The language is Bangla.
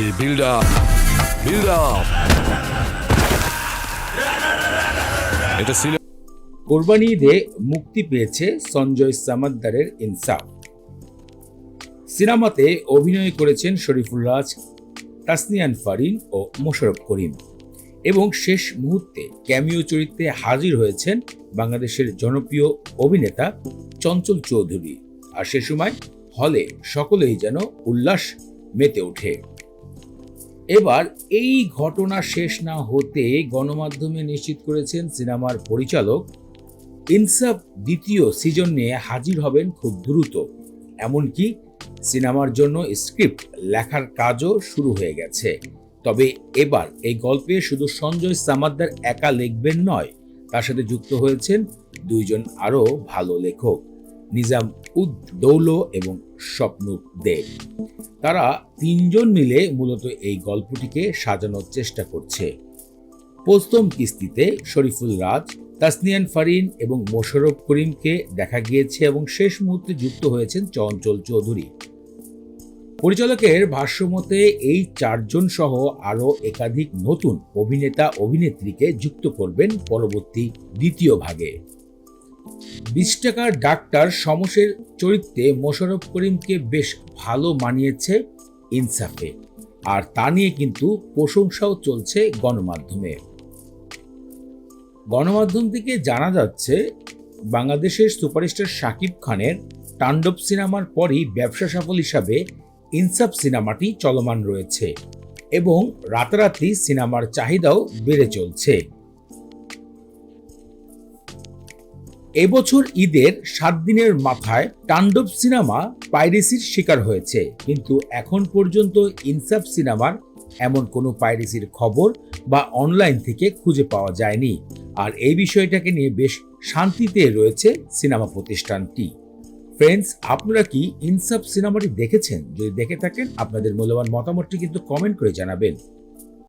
আপ বিল্ড আপ এটা ছিল কোরবানি ঈদে মুক্তি পেয়েছে সঞ্জয় সামাদ্দারের ইনসাফ। সিনেমাতে অভিনয় করেছেন শরীফুল রাজ, তাসনিয়ান ফারিন ও মোশারফ করিম এবং শেষ মুহূর্তে ক্যামিও চরিত্রে হাজির হয়েছেন বাংলাদেশের জনপ্রিয় অভিনেতা চঞ্চল চৌধুরী। আর সে সময় হলে সকলেই যেন উল্লাস মেতে ওঠে। এবার এই ঘটনা শেষ না হতে গণমাধ্যমে নিশ্চিত করেছেন সিনেমার পরিচালক। ইনসাফ দ্বিতীয় সিজন নিয়ে হাজির হবেন খুব দ্রুত। এমনকি সিনেমার জন্য স্ক্রিপ্ট লেখার কাজও শুরু হয়ে গেছে। তবে এবার এই গল্পে শুধু সঞ্জয় সামাদ্দার একা লিখবেন নয়, তার সাথে যুক্ত হয়েছেন দুইজন আরও ভালো লেখক, নিজাম উদ দৌলো এবং স্বপ্ন দেব। তারা তিনজন মিলে মূলত এই গল্পটিকে সাজানোর চেষ্টা করছে। প্রথম কিস্তিতে শরীফুল রাজ, তাসনিয়ান ফারিন এবং মোশারফ করিমকে দেখা গিয়েছে এবং শেষ মুহূর্তে যুক্ত হয়েছেন চঞ্চল চৌধুরী। পরিচালকের ভাষ্যমতে এই চারজন সহ আরও একাধিক নতুন অভিনেতা অভিনেত্রীকে যুক্ত করবেন পরবর্তী দ্বিতীয় ভাগে। বিশ টাকার ডাক্তার সমসের চরিত্রে মোশারফ করিমকে বেশ ভালো মানিয়েছে ইনসাফে। আর তা নিয়ে কিন্তু প্রশংসাও চলছে গণমাধ্যমে। গণমাধ্যম থেকে জানা যাচ্ছে, বাংলাদেশের সুপারস্টার শাকিব খানের তাণ্ডব সিনেমার পরই ব্যবসা সফল হিসাবে ইনসাফ সিনেমাটি চলমান রয়েছে এবং রাতারাতি সিনেমার চাহিদাও বেড়ে চলছে। এবছর ঈদের সাত দিনের মাথায় তাণ্ডব সিনেমা পাইরেসির শিকার হয়েছে। কিন্তু এখন পর্যন্ত ইনসাফ সিনেমার এমন কোনো পাইরেসির খবর বা অনলাইন থেকে খুঁজে পাওয়া যায়নি। আর এই বিষয়টাকে নিয়ে বেশ শান্তিতে রয়েছে সিনেমা প্রতিষ্ঠানটি। ফ্রেন্ডস আপনারা কি ইনসাফ সিনেমাটি দেখেছেন? যদি দেখে থাকেন, আপনাদের মূল্যবান মতামতটি কিন্তু কমেন্ট করে জানাবেন।